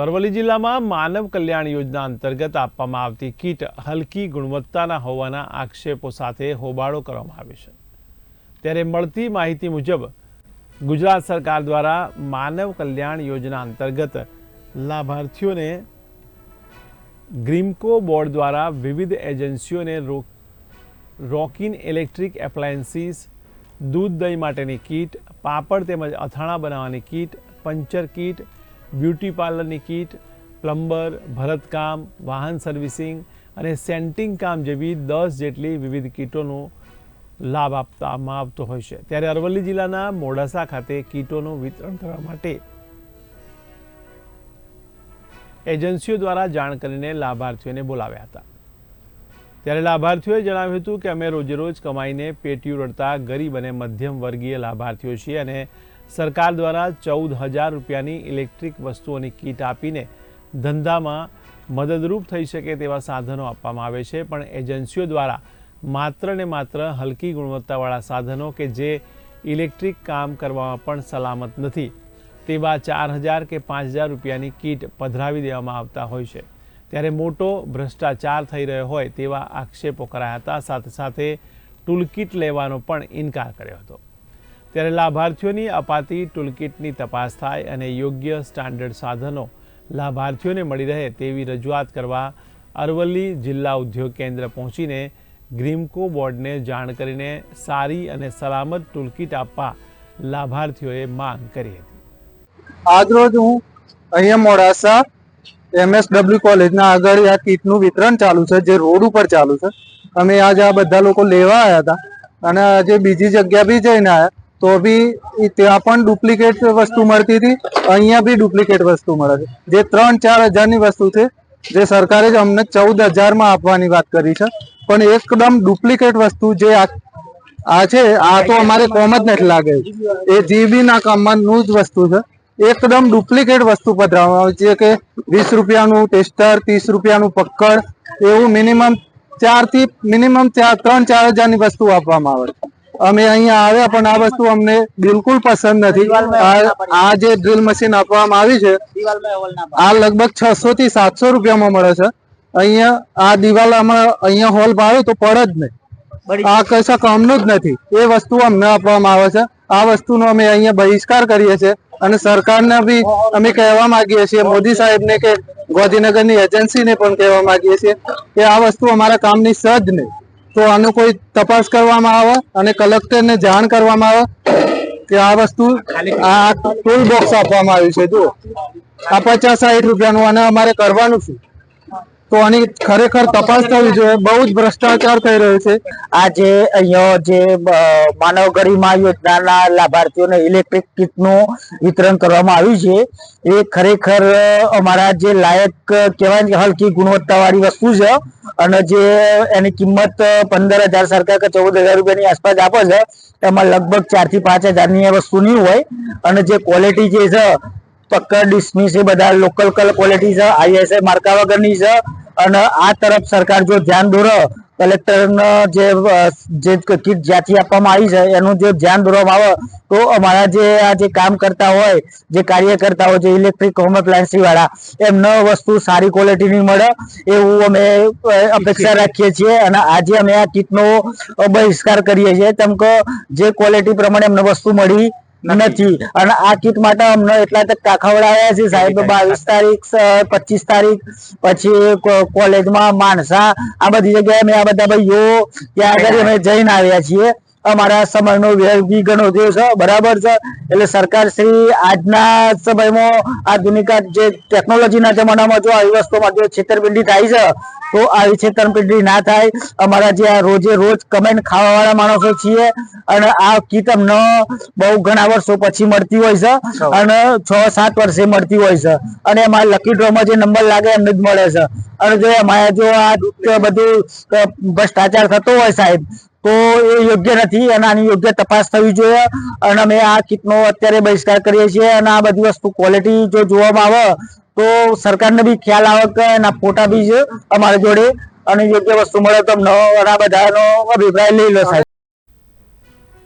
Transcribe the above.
તો અરવલ્લી જિલ્લામાં માનવ કલ્યાણ યોજના અંતર્ગત આપવામાં આવતી કીટ હલકી ગુણવત્તાના હોવાના આક્ષેપો સાથે હોબાળો કરવામાં આવ્યો છે. ત્યારે મળતી માહિતી મુજબ, ગુજરાત સરકાર દ્વારા માનવ કલ્યાણ યોજના અંતર્ગત લાભાર્થીઓને ગ્રીમકો બોર્ડ દ્વારા વિવિધ એજન્સીઓને રોકિન ઇલેક્ટ્રિક એપ્લાયન્સીસ, દૂધ દહીં માટેની કીટ, પાપડ તેમજ અથાણા બનાવવાની કીટ, પંચર કીટ બ્યુટી પાર્લરની કીટ, પ્લમ્બર, ભરતકામ, વાહન સર્વિસિંગ અને સેન્ટિંગ કામ જેવી દસ જેટલી વિવિધ કીટોનો લાભ આપવામાં આવતો હોય છે. ત્યારે અરવલ્લી જિલ્લાના મોડાસા ખાતે કીટોનું વિતરણ કરવા માટે એજન્સીઓ દ્વારા જાણ કરીને લાભાર્થીઓને બોલાવ્યા હતા. ત્યારે લાભાર્થીઓએ જણાવ્યું હતું કે અમે રોજેરોજ કમાઈને પેટીયું રડતા ગરીબ અને મધ્યમ વર્ગીય લાભાર્થીઓ છીએ અને સરકાર દ્વારા ચૌદ હજાર રૂપિયાની ઇલેક્ટ્રિક વસ્તુઓની કીટ આપીને ધંધામાં મદદરૂપ થઈ શકે તેવા સાધનો આપવામાં આવે છે. પણ એજન્સીઓ દ્વારા માત્ર ને માત્ર હલકી ગુણવત્તાવાળા સાધનો કે જે ઇલેક્ટ્રિક કામ કરવામાં પણ સલામત નથી. તેવા ચાર હજાર કે પાંચ હજાર રૂપિયાની કીટ પધરાવી દેવામાં આવતા હોય છે. ત્યારે મોટો ભ્રષ્ટાચાર થઈ રહ્યો હોય તેવા આક્ષેપો કરાયા હતા. સાથે સાથે ટૂલકીટ લેવાનો પણ ઇનકાર કર્યો હતો. ત્યારે લાભાર્થીઓની અપાતી ટૂલકીટની તપાસ થાય અને યોગ્ય સ્ટાન્ડર્ડ સાધનો લાભાર્થીઓને મળી રહે તેવી રજૂઆત કરવા અરવલ્લી જિલ્લા ઉદ્યોગ કેન્દ્ર પહોંચીને ગ્રીમકો બોર્ડને જાણ કરીને સારી અને સલામત ટૂલકીટ આપવા લાભાર્થીઓએ માંગ કરી હતી. આજરોજ હું અહીંયા મોડાસા એમએસડબલ્યુ કોલેજના આગળ આ કીટનું વિતરણ ચાલુ છે, જે રોડ ઉપર ચાલુ છે. અમે આજે આ બધા લોકો લેવા આવ્યા હતા અને આજે બીજી જગ્યા બી જઈને આવ્યા તો બી ત્યાં પણ ડુપ્લિકેટ વસ્તુ મળતી હતી. અહીંયા બી ડુપ્લિકેટ વસ્તુ મળે છે. જે ત્રણ ચાર હજારની વસ્તુ છે, જે સરકારે જ અમને ચૌદ હજારમાં આપવાની વાત કરી છે. પણ એકદમ ડુપ્લિકેટ વસ્તુ જે આ છે, આ તો અમારે કોમ જ નથી લાગે. એ જીબીના કામમાંનું જ વસ્તુ છે. એકદમ ડુપ્લિકેટ વસ્તુ પધરાવવામાં આવે છે કે વીસ રૂપિયાનું ટેસ્ટર, ત્રીસ રૂપિયાનું પક્કડ, એવું મિનિમમ ચારથી મિનિમમ ચાર, ત્રણ ચાર હજારની વસ્તુ આપવામાં આવે છે. અમે અહીંયા આવ્યા પણ આ વસ્તુ અમને બિલકુલ પસંદ નથી. આ- જે ડ્રીલ મશીન આપવામાં આવી છે આ લગભગ છસો થી સાતસો રૂપિયામાં મળે છે. અહીંયા આ દિવાલ આમાં અહીંયા હોલ ભાવે તો પડે જ નહીં. આ કશા કામનું જ નથી. એ વસ્તુ અમને આપવામાં આવે છે. આ વસ્તુનો અમે અહીંયા બહિષ્કાર કરીએ છીએ અને સરકારને બી અમે કહેવા માંગીએ છીએ મોદી સાહેબને કે ગાંધીનગરની એજન્સીને પણ કહેવા માંગીએ છીએ કે આ વસ્તુ અમારા કામની સજ નહીં. તો આનો કોઈ તપાસ કરવામાં આવે અને કલેક્ટરને જાણ કરવામાં આવે કે આ વસ્તુ આ ટૂલ બોક્સ આપવામાં આવ્યું છે. જો આ પચાસ સાઠ રૂપિયાનું અને અમારે કરવાનું છે તો આની ખરેખર તપાસ થવી જોઈએ. બહુ જ ભ્રષ્ટાચાર થઈ રહ્યો છે. આજે અહીંયા જે માનવ ગરિમા યોજનાના લાભાર્થીઓને ઇલેક્ટ્રિક કીટનું વિતરણ કરવામાં આવ્યું છે. એ ખરેખર અમારા જે લાયક કહેવાય હલકી ગુણવત્તાવાળી વસ્તુ છે અને જે એની કિંમત પંદર હજાર સરકાર કે ચૌદ હજાર રૂપિયાની આસપાસ આપે છે, એમાં લગભગ ચારથી પાંચ હજારની વસ્તુ નહીં હોય. અને જે ક્વોલિટી જે છે પક્કડ ડિસ્મિસ એ બધા લોકલ કલ ક્વોલિટી છે આઈએસએ માર્કા વગરની છે અને આ તરફ સરકાર જો ધ્યાન દોરે કલેક્ટર જે જે કીટ જ્યાંથી આપવામાં આવી છે, એનું જો ધ્યાન દોરવામાં આવે, તો અમારા જે આ જે કામ કરતા હોય, જે કાર્ય કરતા હોય, જે ઇલેક્ટ્રિક હોમ એપ્લાયન્સી વાળા એમને વસ્તુ સારી ક્વોલિટીની મળે, એવું અમે અપેક્ષા રાખીએ છીએ. અને આજે અમે આ કીટનો બહિષ્કાર કરીએ છીએ. તેમ કે જે ક્વોલિટી પ્રમાણે અમને વસ્તુ મળી નથી. અને આ કીટ માટે અમને એટલા તક કાખાવડાવ્યા છે સાહેબ. બાવીસ તારીખ પચીસ તારીખ પછી કોલેજમાં માણસા આ બધી જગ્યાએ મેં આ બધા ભાઈઓ ત્યાં આગળ અમે જઈને આવ્યા છીએ. અમારા બી ઘણો થયો છે. બરાબર છે. એટલે સરકાર શ્રી આજના સમયમાં આધુનિક જે ટેકનોલોજીના જમાનામાં જો આવી વસ્તુમાં જો છેતરપિંડી થાય છે તો આવી છેતરપિંડી ના થાય. અમારા જે આ રોજે રોજ કમેન્ટ ખાવા વાળા માણસો છીએ અને આ કીટ અમને બહુ ઘણા વર્ષો પછી મળતી હોય છે અને છ સાત વર્ષે મળતી હોય છે. અને એમાં લકી ડ્રોમાં જે નંબર લાગે એમને જ મળે છે. અને જો એમાં જો આ બધું ભ્રષ્ટાચાર થતો હોય સાહેબ તો એ યોગ્ય નથી અને આની યોગ્ય તપાસ થવી જોઈએ. અને અમે આ કીટનો અત્યારે બહિષ્કાર કરીએ છીએ અને આ બધી વસ્તુ ક્વોલિટી જો જોવામાં આવે, તો સરકારને બી ખ્યાલ આવે કે એના ફોટા બી છે અમારા જોડે. અને યોગ્ય વસ્તુ મળે તો આ બધાનો અભિપ્રાય લઈ લો સાહેબ.